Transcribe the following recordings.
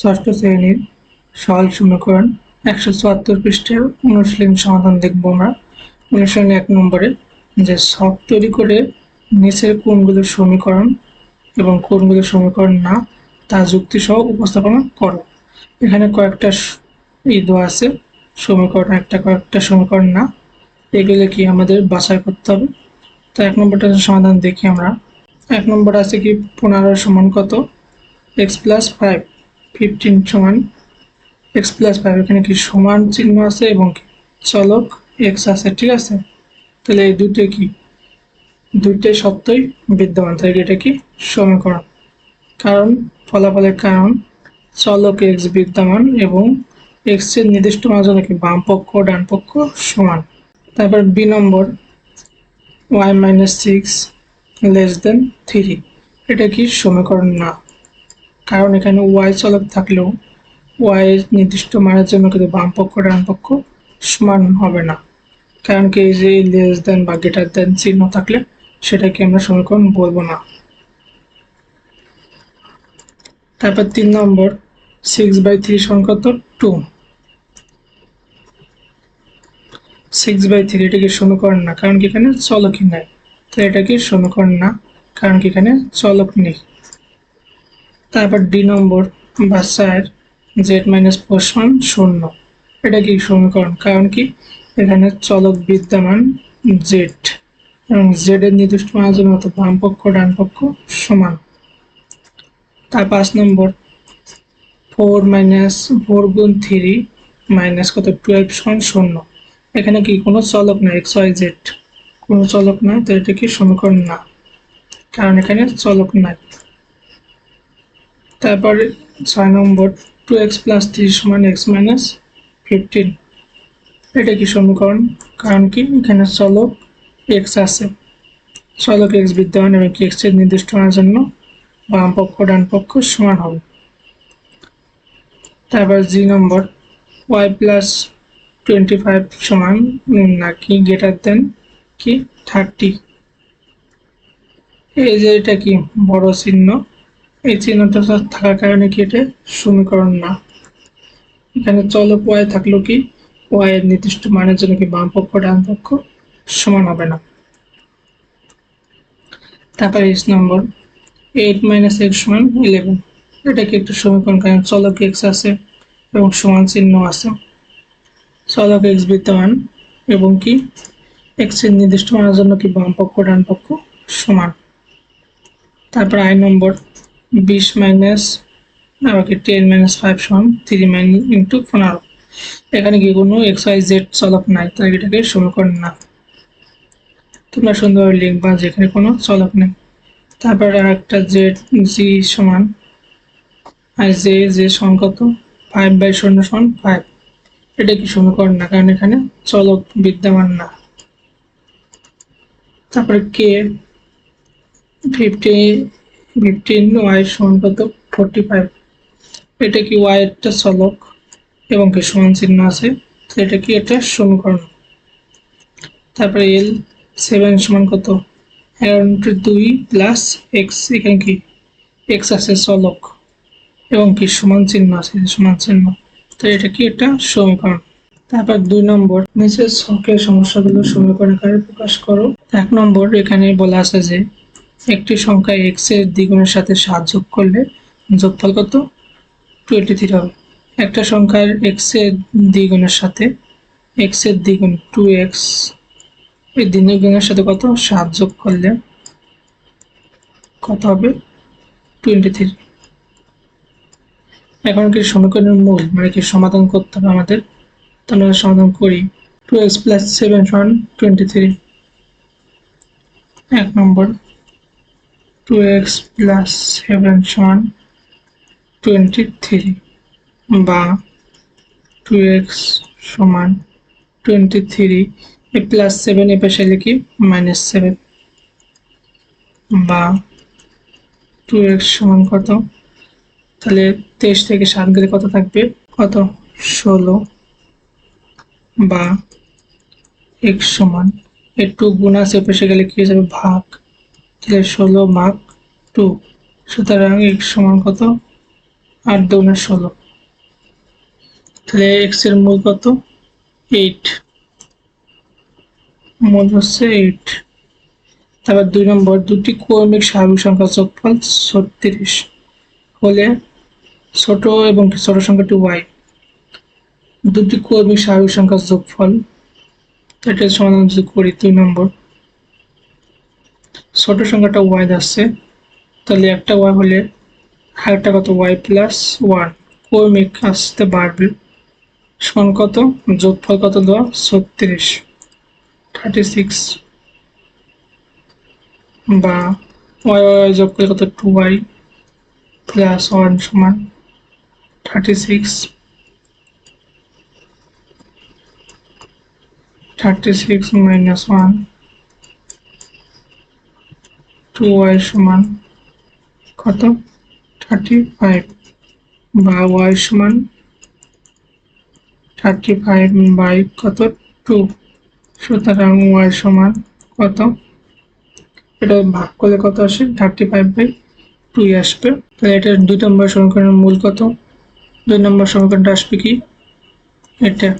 ষষ্ঠ শ্রেণির সহজ সমীকরণ একশো চুয়াত্তর পৃষ্ঠের অনুশীলন সমাধান দেখব আমরা। অনুশীলন এক নম্বরে যে সব তৈরি করে নিচের কোনগুলোর সমীকরণ এবং কোনগুলোর সমীকরণ না, তা যুক্তি সহ উপস্থাপনা করো। এখানে কয়েকটা ই দেওয়া আছে, সমীকরণ একটা, কয়েকটা সমীকরণ না। এগুলো কি আমাদের বাছাই করতে হবে? তো এক নম্বরটা সমাধান দেখি আমরা। এক নম্বর আছে কি, পনেরো সমান কত? এক্স প্লাস ফাইভ ফিফটিন সমান এক্স প্লাস ফাইভ এখানে কি সমান চিহ্ন আছে এবং চলক এক্স আছে, ঠিক আছে? তাহলে এই দুটো কি? দুইটাই সত্যই বিদ্যমান তাই এটা কি? সমীকরণ। কারণ, ফলাফলের কারণ, চলক এক্স বিদ্যমান এবং এক্সের নির্দিষ্ট মাঝে কি, বাম পক্ষ, ডান পক্ষ সমান। তারপর B number y minus six less than three এটা কি? সমীকরণ না। কারণ এখানে ওয়াই চলক থাকলেও ওয়াই নির্দিষ্ট মানের জন্য কিন্তু বাম পক্ষ ডান পক্ষ সমান হবে না। কারণ কি এই যে লেস দেন বা গেটার দেন চিহ্ন থাকলে সেটাকে আমরা সমীকরণ বলব না। তারপর তিন নম্বর সিক্স বাই থ্রি সংখ্যা তো টু সিক্স বাই থ্রি এটাকে সমীকরণ না, কারণ কি এখানে চলকই নাই। তো এটা কি সমীকরণ না, কারণ কি এখানে চলক নেই। তারপর ডি নম্বর বা স্যার জেড মাইনাস ফোর শূন্য। এটা কি সমীকরণ? কারণ কি? এখানে চলক বিদ্যমান জেড এবং জেড এর নির্দিষ্ট মানের জন্য অর্থাৎ বাম পক্ষ, ডান পক্ষ সমান। তার পাঁচ নম্বর ফোর মাইনাস ফোর গুণ থ্রি মাইনাস কত? টুয়েলভ সমান শূন্য। এখানে কি? কোনো চলক না এক্স ওয়াই জেড কোনো চলক নাই তো এটা কি সমীকরণ? না। কারণ এখানে চলক নাই। তারপরে ছয় number two x plus three সমান এক্স মাইনাস ফিফটিন এটা কি সমীকরণ? কারণ কি? এখানে চলক এক্স আছে। চলক এক্স বিদ্যমান এবং কি এক্সের নির্দিষ্ট হওয়ার জন্য বাম পক্ষ, ডান পক্ষ সমান হবে। তারপর G number y plus twenty five সমান নাকি গ্রেটার দেন কি? থার্টি এই যে এটা কি? বড় চিহ্ন। এই চিহ্নটা থাকার কারণে কি এটা সমীকরণ না? এখানে চলক ওয়াই থাকল কি? ওয়াই এর নির্দিষ্ট মানের জন্য কি বাম পক্ষ, ডান পক্ষ সমান হবে না? তারপর S number eight minus x সমান ইলেভেন এটা কি একটা সমীকরণ? কারণ চলক এক্স আছে এবং সমান চিহ্ন আছে। চলক এক্স বিদ্যমান এবং কি? এক্সের নির্দিষ্ট মানের জন্য কি বাম পক্ষ, ডান পক্ষ সমান? তারপর আই নম্বর বিশ মাইনাস আবার কি টেন মাইনাস ফাইভ সমান থ্রি মাইন ইন্টু পনেরো। এখানে কি কোনো এক্স ওয়াই জেড চলক নাই, তাই এটাকে সমীকরণ না। তোমরা সুন্দরভাবে লিখবা যেখানে কোনো চলক নেই। তারপরে আর একটা জেড জি সমান, আর জে জে সমান কত? ফাইভ বাই শূন্য সমান ফাইভ এটা কি সমীকরণ না? কারণ এখানে চলক বিদ্যমান না। তারপরে কে ফিফটি ফিফটিন ওয়াই সমান কত ফোরটি ফাইভ এটা কি ওয়াই একটা চলক এবং কি সমান চিহ্ন আছে? তো এটা কি একটা সমীকরণ। তারপরে এল সেভেন সমান কত? এগারো ইন্টু দুই প্লাস এক্স এখানে কি? এক্স আছে চলক এবং কি সমান চিহ্ন আছে? সমান চিহ্ন। তো এটা কি একটা সমীকরণ। তারপর দুই নম্বর, নিচের ছকের সমস্যাগুলো সমীকরণ আকারে প্রকাশ করো। এক নম্বর এখানে বলা আছে যে একটি সংখ্যা এক্সের দ্বিগুণের সাথে সাত যোগ করলে যোগফল কত? টোয়েন্টি থ্রি হবে। একটা সংখ্যার এক্সের দ্বিগুণের সাথে এক্সের দ্বিগুণ টু এক্স এই দ্বিগুণের সাথে কত? সাত যোগ করলে কত হবে? টোয়েন্টি থ্রি এখন কি সমীকরণের মূল? মানে কি সমাধান করতে হবে আমাদের? তো আমরা সমাধান করি। টু এক্স প্লাস সেভেন সমান টোয়েন্টি থ্রি এক নম্বর। টু এক্স প্লাস সেভেন সমান টোয়েন্টি থ্রি বা টু এক্স সমান টোয়েন্টি থ্রি এ প্লাস সেভেন এ পাশে লিখি মাইনাস সেভেন বা টু এক্স সমান কত? তাহলে তেইশ থেকে সাত গেলে কত থাকবে? কত? ষোলো বা এক্স সমান এই টু গুণ আছে, এ পাশে গেলে কি হয়ে যাবে? ভাগ ষোলো ভাগ টু। সুতরাং এক্স সমান কত? আট দুগুণে ষোলো। তাহলে এক্সের মূল কত? এইট মূল হচ্ছে এইট তারপর দুই নম্বর, দুটি কৌমিক স্বাভাবিক সংখ্যা যোগফল ছত্রিশ। হলে ছোট এবং ছোট সংখ্যাটি ওয়াই দুটি কৌমিক স্বাভাবিক সংখ্যার যোগফল, এটা সমাধান যদি করি, দুই নম্বর। ছোট সংখ্যাটা ওয়াই আসছে তাহলে একটা ওয়াই হলে আরেকটা কত? ওয়াই প্লাস ওয়ান কৌমিক আসতে বাড়বে। সমান কত? যোগফল কত দেওয়া? ছত্রিশ। থার্টি সিক্স বা ওয়াই ওয়াই যোগ করলে কত? টু ওয়াই প্লাস ওয়ান সমান thirty six thirty six minus one two y সমান কত? থার্টি ফাইভ বা ওয়াই সমান থার্টি ফাইভ বাই কত? টু সুতরাং ওয়াই সমান কত? এটা ভাগ করলে কত আসে? থার্টি ফাইভ বাই টুই আসবে। তাহলে এটা দুই নম্বর সমীকরণের মূল কত? দুই নম্বর সমীকরণটা আসবে কি? এটা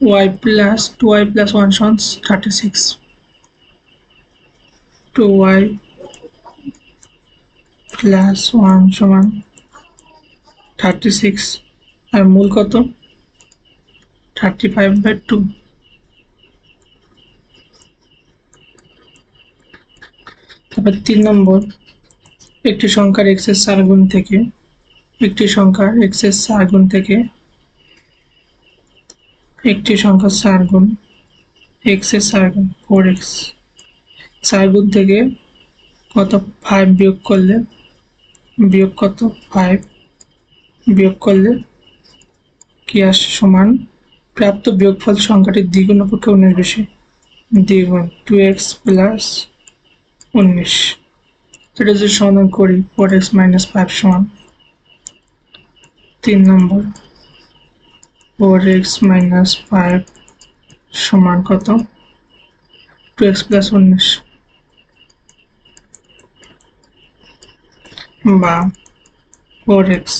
y plus two y plus one সমান thirty six two y plus one সমান থার্টি সিক্স আর মূল কত? থার্টি ফাইভ বাই টু তারপর তিন নম্বর। একটি সংখ্যার এক্সের চার গুণ থেকে, একটি সংখ্যার এক্সের চার গুণ থেকে, একটি সংখ্যা চার গুণ এক্সের চার গুণ ফোর এক্স চার গুণ থেকে কত? ফাইভ বিয়োগ করলে বিয়োগ কত? ফাইভ বিয়োগ করলে কি আসে? সমান। প্রাপ্ত বিয়োগফল সংখ্যাটি দ্বিগুণ অপেক্ষা উনিশ বেশি। দ্বিগুণ টু এক্স প্লাস উনিশ। এটা যদি সমাধান করি ফোর এক্স মাইনাস ফাইভ সমান তিন নম্বর। ফোর এক্স মাইনাস ফাইভ সমান কত? টু এক্স প্লাস উনিশ। বা ফোর এক্স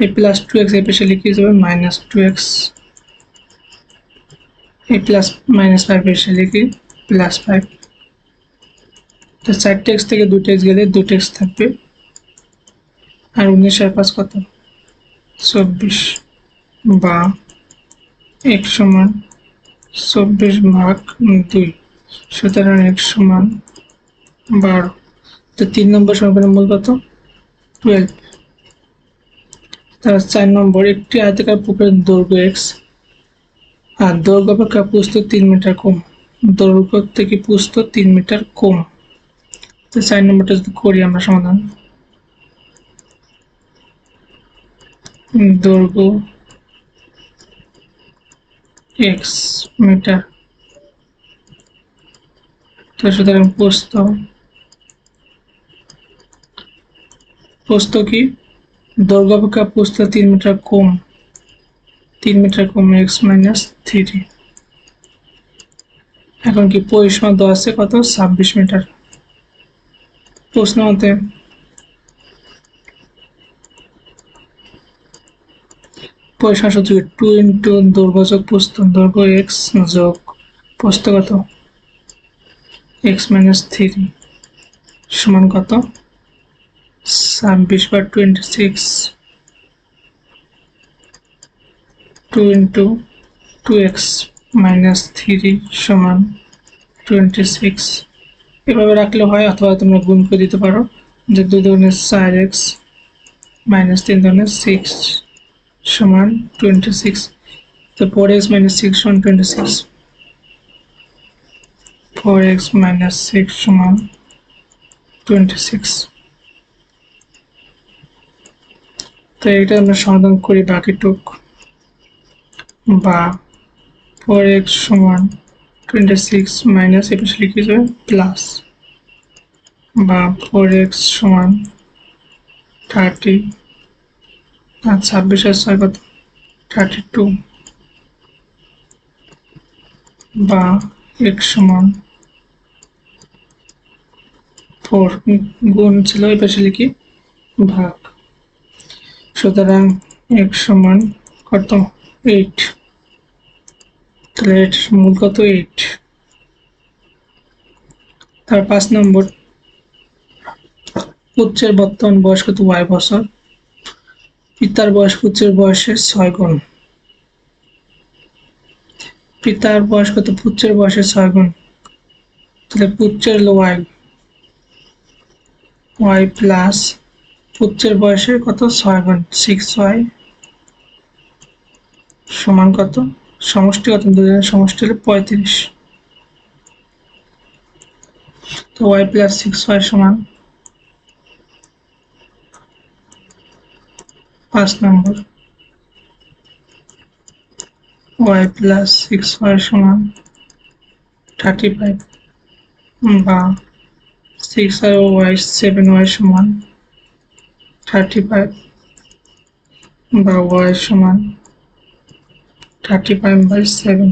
এ প্লাস টু এক্স এ পেশে লিখে যাবে মাইনাস টু এক্স এ প্লাস মাইনাস ফাইভ এসে লিখি প্লাস ফাইভ তো চারটে এক্স থেকে দুটো এক্স গেলে দুটো এক্স থাকবে। আর উনিশ আর পাঁচ কত? চব্বিশ বা এক সমান চব্বিশ ভাগ দুই, সুতরাং এক সমান বারো। তো তিন নম্বর সমীকরণের মূল কত? টুয়েলভ তার চার নম্বর, একটি আয়তাকার পুকুরের দৈর্ঘ্য এক্স আর দৈর্ঘ্য অপেক্ষা পুস্ত তিন মিটার কম। দৈর্ঘ্য থেকে পুস্ত তিন মিটার কম। তো চার নম্বরটা যদি করি আমরা সমাধান। দৈর্ঘ্য এক্স মিটার। তো সুতরাং প্রস্থ প্রস্থ কি? দৈর্ঘ্য অপেক্ষা প্রস্থ তিন মিটার কম, তিন মিটার কম এক্স মাইনাস থ্রি এখন কি পরিসীমা দেওয়া আছে কত? ছাব্বিশ মিটার। প্রশ্ন মতে, পরিসীমা সূত্র টু ইন্টু দৈর্ঘ্য যোগ প্রস্থ দৈর্ঘ্য এক্স যোগ প্রস্থ কত? এক্স মাইনাস থ্রি সমান কত? ছাব্বিশ বা twenty six two into two x minus three সমান টোয়েন্টি সিক্স এভাবে রাখলে হয় অথবা তোমরা গুণ করে দিতে পারো যে দুই ধরনের চার এক্স মাইনাস তিন ধরনের সিক্স সমান টোয়েন্টি সিক্স তো ফোর এক্স মাইনাস সিক্স সমান twenty six four x minus six সমান টোয়েন্টি সিক্স তো এটা আমরা সমাধান করি বাকিটুক। বা ফোর এক্স সমান টোয়েন্টি সিক্স মাইনাস এপাশে লিখে যাবে? প্লাস বা ফোর এক্স সমান থার্টি আর ছাব্বিশ আর ছয় কত? থার্টি টু বা এক্স সমান ফোর গুণ ছিল এই পাশে লিখি ভাগ। সুতরাং এক্স সমান কত? এইট তাহলে এটার মূল কত? এইট তার পাঁচ নম্বর। উচ্চের বর্তমান বয়স কত? ওয়াই বছর। পিতার বয়স পুত্রের বয়সের ছয় গুণ। পিতার বয়স কত? পুত্রের বয়সের ছয় গুণ। তাহলে পুত্রের ওয়াই ওয়াই প্লাস পুত্রের বয়সের কত? ছয় গুণ সিক্স ওয়াই সমান কত? সমষ্টি কত? দুজনের সমষ্টি হলো পঁয়ত্রিশ। তো ওয়াই প্লাস সিক্স ওয়াই সমান পাঁচ নম্বর। ওয়াই প্লাস সিক্স ওয়াই সমান থার্টি ফাইভ বা সিক্স আর ওয়াই সেভেন ওয়াই সমান থার্টি ফাইভ বা ওয়াই সমান থার্টি ফাইভ বাই সেভেন।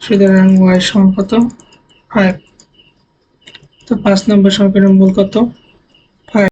সুতরাং ওয়াই সমান কত? ফাইভ। তো পাঁচ নম্বর সমীকরণের মূল কত?